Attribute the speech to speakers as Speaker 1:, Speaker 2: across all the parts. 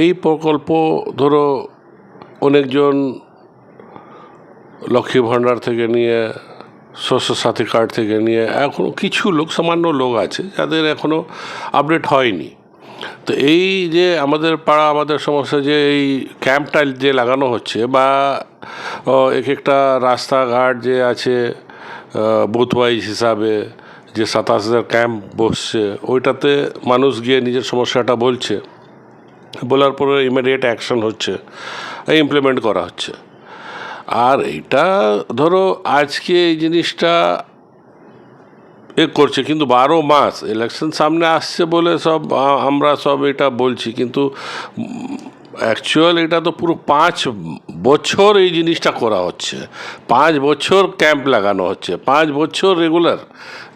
Speaker 1: এই প্রকল্প, ধরো, অনেকজন লক্ষ্মী ভাণ্ডার থেকে নিয়ে শস্য সাথী কার্ড থেকে নিয়ে এখনও কিছু লোক, সামান্য লোক আছে, যাদের এখনও আপডেট হয়নি। তো এই যে আমাদের পাড়া, আমাদের সমস্যা যে এই ক্যাম্পটা যে লাগানো হচ্ছে বা এক একটা রাস্তাঘাট যে আছে বুথ ওয়াইজ হিসাবে যে সাতাশ হাজার ক্যাম্প বসছে, ওইটাতে মানুষ গিয়ে নিজের সমস্যাটা বলছে। বলার পরে ইমিডিয়েট অ্যাকশন হচ্ছে ইমপ্লিমেন্ট করা হচ্ছে। আর এটা ধরো আজকে এই জিনিসটা এ করছে, কিন্তু বারো মাস ইলেকশন সামনে আসছে বলে সব আমরা সব এটা বলছি, কিন্তু অ্যাকচুয়াল এটা তো পুরো পাঁচ বছর এই জিনিসটা করা হচ্ছে। পাঁচ বছর ক্যাম্প লাগানো হচ্ছে। পাঁচ বছর রেগুলার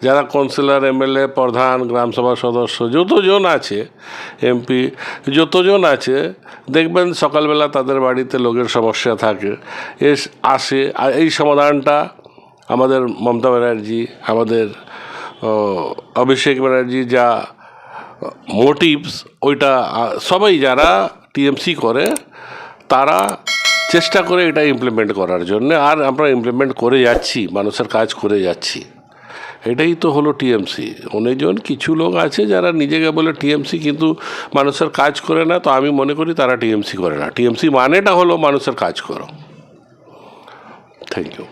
Speaker 1: যারা কাউন্সিলর এমএলএ প্রধান গ্রামসভা সদস্য, যতজন আছে এমপি যতজন আছে, দেখবেন সকালবেলা তাদের বাড়িতে লোকের সমস্যা থাকে। এস, আসে, আর এই সমাধানটা আমাদের মমতা ব্যানার্জি, আমাদের অভিষেক ব্যানার্জি যা মোটিভস ওইটা সবাই যারা টিএমসি করে, তারা চেষ্টা করে এটা ইমপ্লিমেন্ট করার জন্য। আর আমরা ইমপ্লিমেন্ট করে যাচ্ছি, মানুষের কাজ করে যাচ্ছি। এটাই তো হলো টিএমসি অনেকজন কিছু লোক আছে যারা নিজেকে বলে টিএমসি কিন্তু মানুষের কাজ করে না, তো আমি মনে করি তারা টিএমসি করে না। টিএমসি মানেটা হলো মানুষের কাজ করো। Thank you